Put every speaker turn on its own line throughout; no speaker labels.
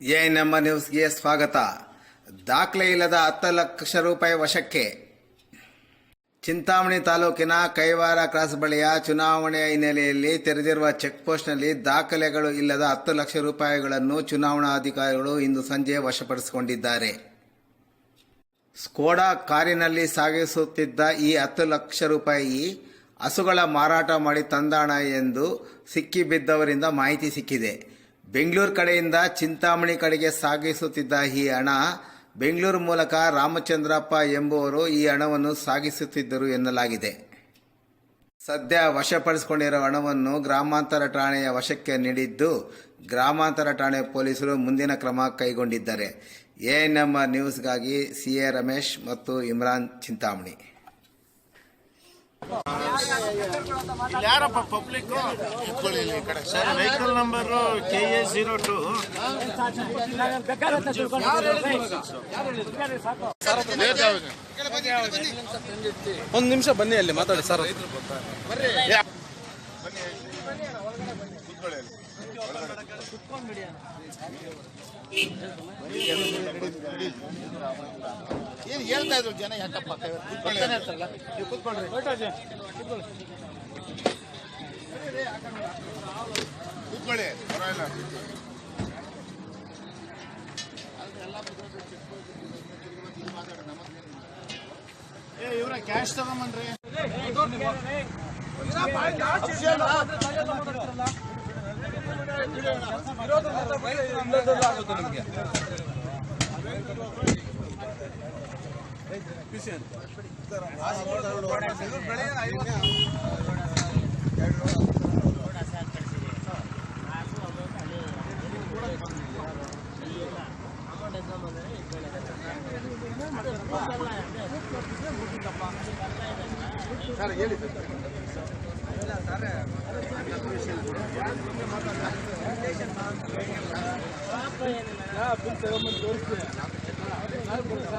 A M ನ್ಯೂಸ್ಗೆ ಸ್ವಾಗತ. ದಾಖಲೆ ಇಲ್ಲದ ಹತ್ತು ಲಕ್ಷ ರೂಪಾಯಿ ವಶಕ್ಕೆ. ಚಿಂತಾಮಣಿ ತಾಲೂಕಿನ ಕೈವಾರ ಕ್ರಾಸ್ ಬಳಿಯ ಚುನಾವಣೆಯ ಹಿನ್ನೆಲೆಯಲ್ಲಿ ತೆರೆದಿರುವ ಚೆಕ್ಪೋಸ್ಟ್ನಲ್ಲಿ ದಾಖಲೆಗಳು ಇಲ್ಲದ ಹತ್ತು ಲಕ್ಷ ರೂಪಾಯಿಗಳನ್ನು ಚುನಾವಣಾ ಅಧಿಕಾರಿಗಳು ಇಂದು ಸಂಜೆ ವಶಪಡಿಸಿಕೊಂಡಿದ್ದಾರೆ. ಸ್ಕೋಡಾ ಕಾರಿನಲ್ಲಿ ಸಾಗಿಸುತ್ತಿದ್ದ ಈ ಹತ್ತು ಲಕ್ಷ ರೂಪಾಯಿ ಹಸುಗಳ ಮಾರಾಟ ಮಾಡಿ ತಂದಾಣ ಎಂದು ಸಿಕ್ಕಿಬಿದ್ದವರಿಂದ ಮಾಹಿತಿ ಸಿಕ್ಕಿದೆ. ಬೆಂಗಳೂರು ಕಡೆಯಿಂದ ಚಿಂತಾಮಣಿ ಕಡೆಗೆ ಸಾಗಿಸುತ್ತಿದ್ದ ಈ ಹಣ ಬೆಂಗಳೂರು ಮೂಲಕ ರಾಮಚಂದ್ರಪ್ಪ ಎಂಬುವರು ಈ ಹಣವನ್ನು ಸಾಗಿಸುತ್ತಿದ್ದರು ಎನ್ನಲಾಗಿದೆ. ಸದ್ಯ ವಶಪಡಿಸಿಕೊಂಡಿರುವ ಹಣವನ್ನು ಗ್ರಾಮಾಂತರ ಠಾಣೆಯ ವಶಕ್ಕೆ ನೀಡಿದ್ದು ಗ್ರಾಮಾಂತರ ಠಾಣೆ ಪೊಲೀಸರು ಮುಂದಿನ ಕ್ರಮ ಕೈಗೊಂಡಿದ್ದಾರೆ. ಎಎನ್ಎಂ ನ್ಯೂಸ್ಗಾಗಿ ಸಿ ಎ ರಮೇಶ್ ಮತ್ತು ಇಮ್ರಾನ್ ಚಿಂತಾಮಣಿ.
ಇಲ್ಲಿ ಯಾರಪ್ಪ public sir vehicle number K A zero two
ಒಂದು ನಿಮಿಷ ಬನ್ನಿ ಅಲ್ಲಿ ಮಾತಾಡಿ ಸರ್.
ಏನು ಹೇಳ್ತಾ ಇದ್ರು ಜನ ಯಾಕಪ್ಪ? ನೀವು ಕೂತ್ಕೊಳ್ಳಿ. ಪರವಾಗಿಲ್ಲ ಏ ಇವ್ರ ಕ್ಯಾಶ್ ತಗೊಂಬನ್ರಿ ಭೈರಪ್ಪ ಇಲ್ಲ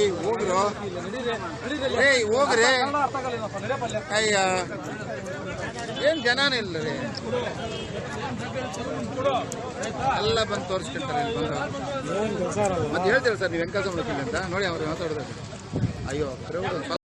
ಏಯ್ ಹೋಗ್ರು? ಏಯ್ ಹೋಗ್ರಿ. ಅಯ್ಯ. ಏನ್ ಜನನೇ ಇಲ್ಲ ರೀ. ಎಲ್ಲ ಬಂದು ತೋರಿಸ್ಕೊಂತಾರೆ ಇಲ್ಲಿ ಬಂದು. ಮತ್ತೆ ಹೇಳ್ತೀರಾ ಸರ್ ನೀವು ವೆಂಕಟಸ್ವಾಮಿ ಅಂತ? ನೋಡಿ ಅವ್ರು ಮಾತಾಡಿದ್ರೆ ಅಯ್ಯೋ